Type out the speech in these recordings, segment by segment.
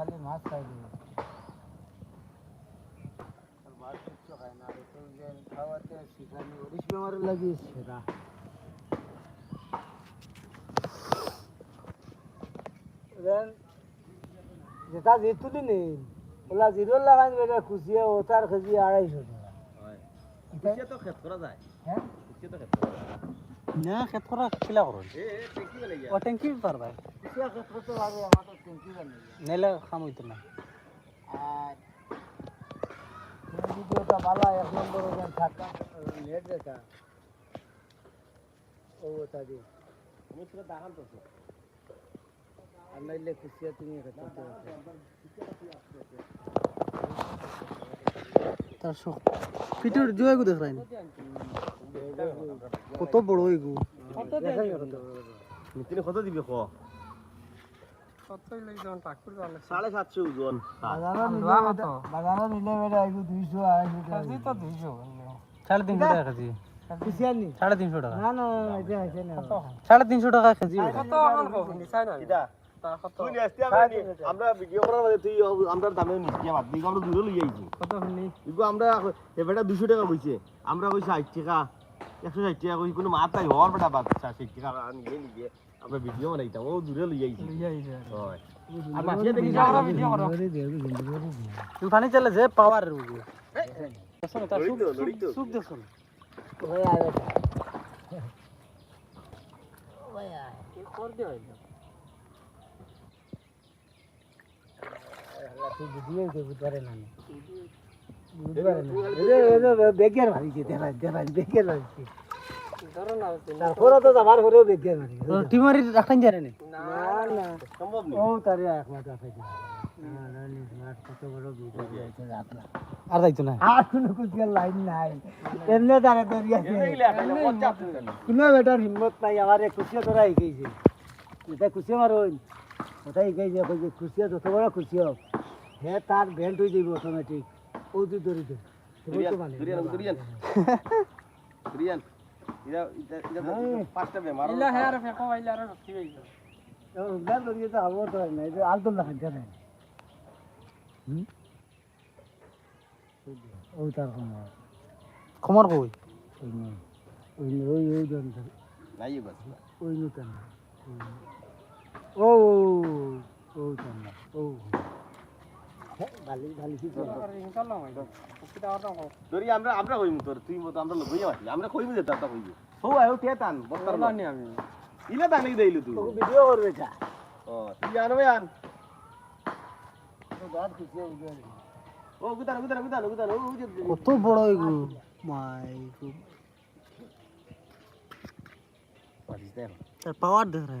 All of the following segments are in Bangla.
খালি মাছ খাই দিবে। মাছ কিচ্ছু খায় না খাওয়াতে শিখানি ওরিশ বেমারে লাগিয়ে সেরা। দেন যেটা জিতুলি নেই ওলা জিরো লাগান বেটা খুশিয়ে ও তার কেজি আড়াইশো টাকা। তো খেত করা যায়। হ্যাঁ তো খেত করা যায়। না খেত করা কিলা করুন। ও ট্যাঙ্কি পারবা নেলে খাম হইতো না। আর ভিডিওটা ভালো এক নম্বর ওখানে থাকা নেট দেখা ও ওটা আমি সেটা দেখান তো। আর নাইলে খুশিয়া তুমি খেতে তার শখ। পিঠের জয় গু দেখ রাইনি কত বড় এগু মিতিনে কত দিবি খ সাড়ে সাতশো ওজন নিলে দুইশো আড়াইশো টাকা। দুইশো সাড়ে তিনশো টাকা কেজি সাড়ে তিনশো টাকা। না না এটা আছে না সাড়ে তিনশো টাকা কেজি তুই আমরা নি- আমরা ভিডিও করার বাদে তুই আমরা দামে নিচ্ছি বাদ দিকে আমরা দূরে লই আইছি। আমরা দুশো টাকা কইছে। আমরা কই ষাট টাকা। একশো ষাট টাকা কই কোনো নাই হওয়ার বেটা বাদ ষাট টাকা আমরা ভিডিও বানাইতাম ও দূরে লই আইছি হয় আর মাসিয়া দেখি তুই পানি চলে যে পাওয়ার এগু লড়ি তো, লড়ি তো। সুখ দেখুন ওই আয় বেটা ওই আয় তুই ভিডিও কে বুঝারে না বুঝবারে না এরে বেগের মারিছে দেবা দেবা বেগের মারিছে মারি টিমারি রাখান যারে না। না সম্ভব নেই ও তারে একমাত্র আছে না না নি আর যাইতো না। আর কোনো কুচিয়ার লাইন নাই এমনি দাঁড়িয়ে আছে। কোনো বেটার হিম্মত নাই আমার কুচিয়া ধরা শিখাইছে এটা কুচিয়া মারুন। ওটাই শিখাইছে কুচিয়া যত বড় কুচিয়া হে, তার ভেন্ট হয়ে যাবে অটোমেটিক ও তুই ধরি দে মানে হ্যাঁ। হয় খমর কই ওই ওই ওই ওই নাই বাস ওই নতুন ও ও ও ও আমরা আমরা কইম তোর তুই মত আমরা লইয়া আসলি আমরা কইম যে তাতা কইবি হো আয়ো তে তান বস্তার না আমি। ইলা তানি দেইলু তুই। তোকে ভিডিও করবে কা ও তুই জানো আন। তো দাঁত খুশি গেল ও গুদান গুদান গুদান গুদান ও কত বড় এগু। মাই পারিস তার পাওয়ার দেখ রে।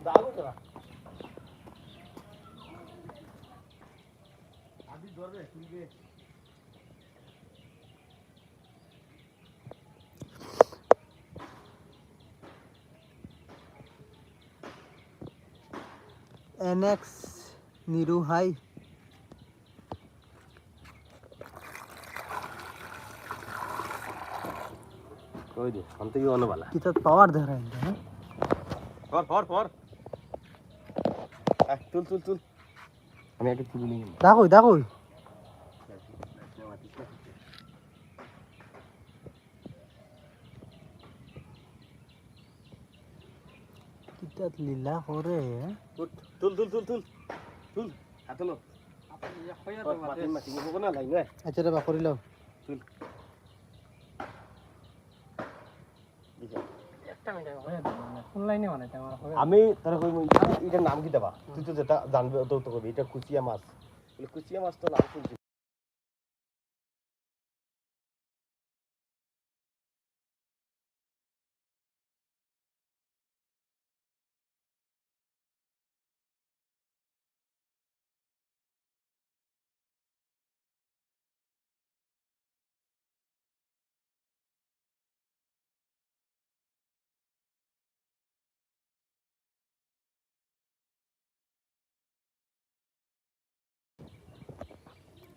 দুরিয়ান দাও তোরা আদি ধরবে তুলবে এনএক্স নিরু হাই কই দে আমি তো কি অন্য বালা কিতা পাওয়ার দেখ রে হ্যাঁ ফর ফর ফর আয় তুল তুল তুল আমি একটা তুলি নিয়ে দেখো দেখো কিতা লীলা করে তুল তুল তুল তুল তুল তুল হাতে লো মাটি মাটি। মুখ না লাইন রে আচ্ছা রে বা করিলাও তুল আমি তারা কই এটার নাম কি দেবা? তুই তো যেটা জানবে তো কবি। এটা কুচিয়া মাছ। কুচিয়া মাছ তো নাম শুনছি।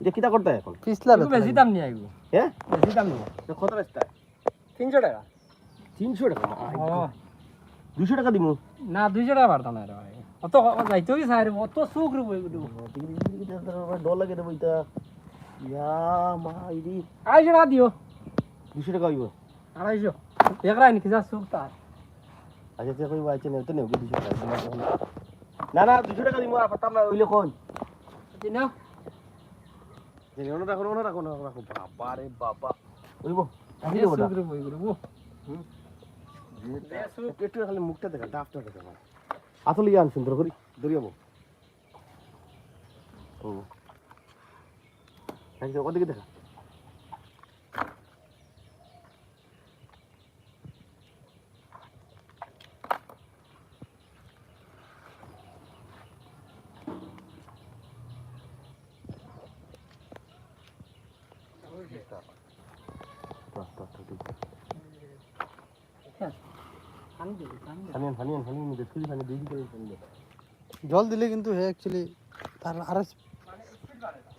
এটা কিতা করতে এখন? পিছলা বেশি দাম নিয়ে এগু হ্যাঁ বেশি দাম নিয়ে এটা কত রাস্তা তিনশো টাকা। তিনশো টাকা? ও। দুশো টাকা দিমু। না দুইশো টাকা পারতাম না রে ভাই। অত যাইতেও কি চাই রে অত সুখ রে বই গুটু ডর লাগে রে বইটা। ইয়া মা ইদি আড়াইশো টাকা দিও। দুশো টাকা হইব। আড়াইশো। দেখরাই নাকি যা সুখ তার। আচ্ছা তুই কইবা আছে নেতে নেও দুশো টাকা। না না দুশো টাকা দিমু আর পারতাম না ওইলে কোন দিনা ওনো রাখো রাখো রাখো বাবা রে বাবা গুটু একটু একটু খালি মুখটা দেখা ডাফটা দেখা আসলে ইয়ান সুন্দর করি দরিয়াবো একদম ওদিকে দেখা জল দিলে কিন্তু হে অ্যাকচুয়ালি তার আরও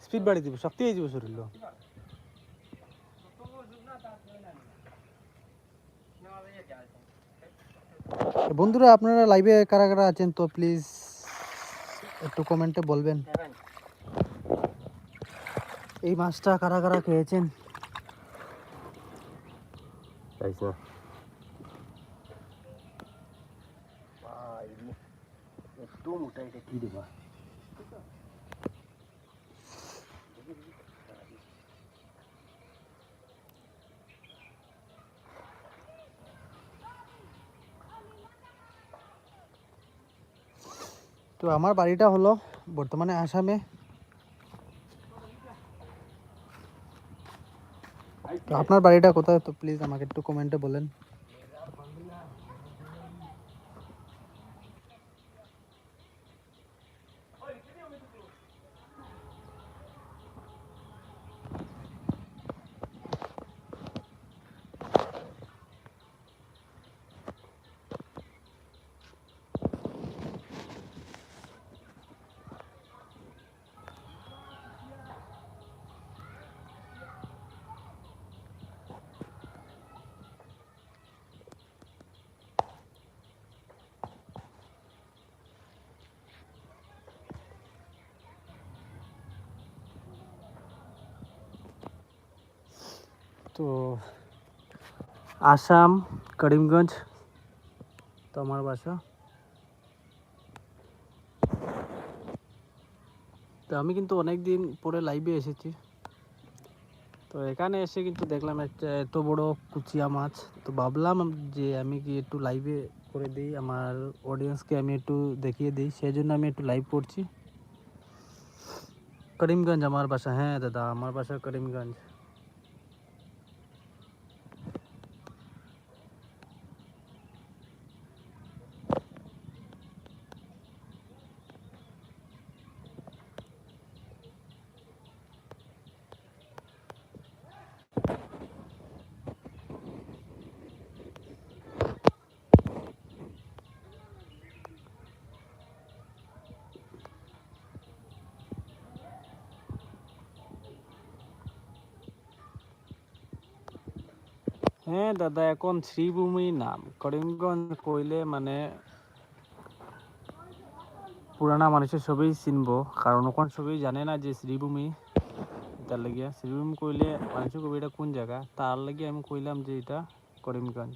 স্পিড বাড়িয়ে দিবে, শক্তি হয়ে যাবে শরীর বন্ধুরা, আপনারা লাইভে কারা কারা আছেন তো প্লিজ একটু কমেন্টে বলবেন। এই মাছটা কারা কারা খেয়েছেন? তো আমার বাড়িটা হলো বর্তমানে আসামে। তো আপনার বাড়িটা কোথায়? তো প্লিজ আমাকে একটু কমেন্টে বলেন। তো আসাম করিমগঞ্জ তো আমার বাসা তো আমি কিন্তু অনেক দিন পরে লাইভে এসেছি তো এখানে এসে কিন্তু দেখলাম একটা এত বড় কুচিয়া মাছ তো ভাবলাম যে আমি কি একটু লাইভে করে দিই আমার অডিয়েন্সকে আমি একটু দেখিয়ে দিই সেই জন্য আমি একটু লাইভ করছি করিমগঞ্জ আমার বাসা হ্যাঁ দাদা আমার বাসা করিমগঞ্জ হ্যাঁ দাদা, এখন শ্রীভূমি নাম। করিমগঞ্জ কইলে মানে পুরানা মানুষের সবই চিনবো। কারণ ওখান সবই জানে না যে শ্রীভূমি, তার লাগিয়া শ্রীভূমি কইলে মানুষের কবি এটা কোন জায়গা? তার লাগিয়ে আমি কইলাম যে এটা করিমগঞ্জ।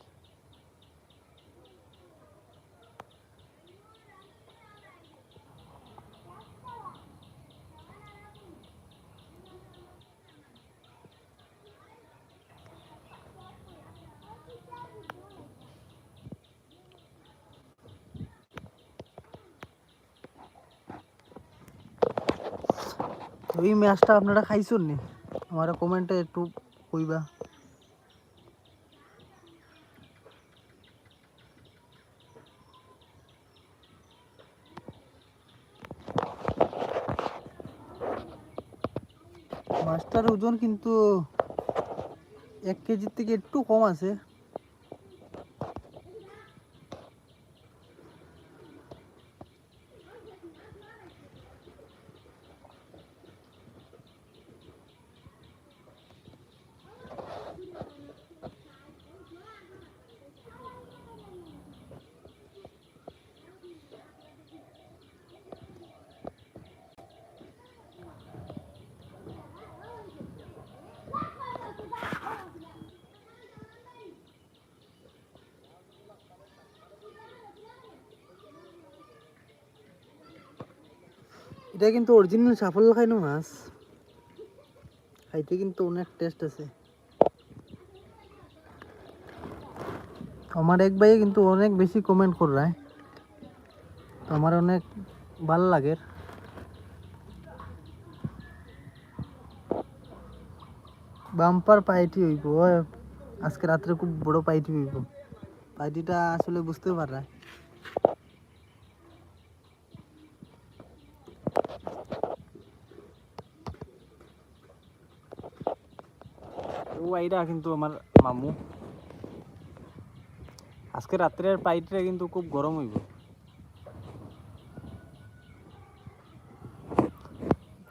ওই ম্যাচটা আপনারা খাইছেন নি? আমার কমেন্টে একটু কইবা। মাছটার ওজন কিন্তু এক কেজির থেকে একটু কম আছে। এটা কিন্তু অরিজিনাল সাফল্য খাইনো মাছ। খাইতে কিন্তু অনেক টেস্ট আছে। আমার এক ভাইয়ে কিন্তু অনেক বেশি কমেন্ট করে তো আমার অনেক ভালো লাগে। বাম্পার পাইটি হইব আজকে রাত্রে খুব বড় পাইটি হইব। পাইটিটা আসলে বুঝতে পারা ও কিন্তু আমার মামু। আজকে রাত্রের পাইটটা কিন্তু খুব গরম হইব।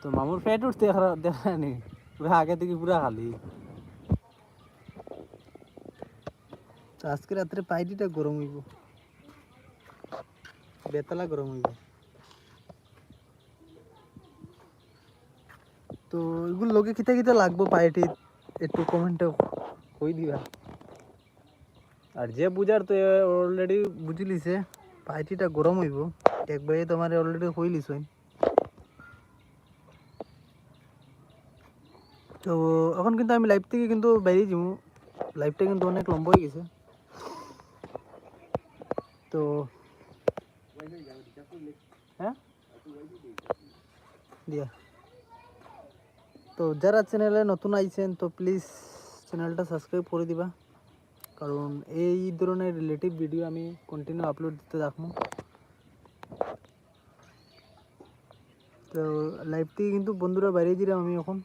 তো মামুর পেট উঠতে দেখা- নেই পুরা আগে থেকে পুরা খালি। তো আজকে রাত্রে পাইটিটা গরম হইব। বেতলা গরম হইব। তো এগুলো লোকে কিতা কিতা লাগবো পাইটি একটু কমেন্টে কই দিবা আর যে বুঝার তো অলরেডি বুঝি লিছে পাইটিটা গরম হইব একবারে তোমার অলরেডি হই লিছ তো এখন কিন্তু আমি লাইভ থেকে কিন্তু বেরিয়ে যাব লাইভটা কিন্তু অনেক লম্বা হয়ে গেছে তো হ্যাঁ দিয়া তো যারা চ্যানেলে নতুন আইছেন, তো প্লিজ চ্যানেলটা সাবস্ক্রাইব করে দিবা। কারণ এই ধরনের রিলেটিভ ভিডিও আমি কন্টিনিউ আপলোড দিতে থাকব। তো লাইভ থেকে কিন্তু বন্ধুরা বাইরে দিলাম আমি এখন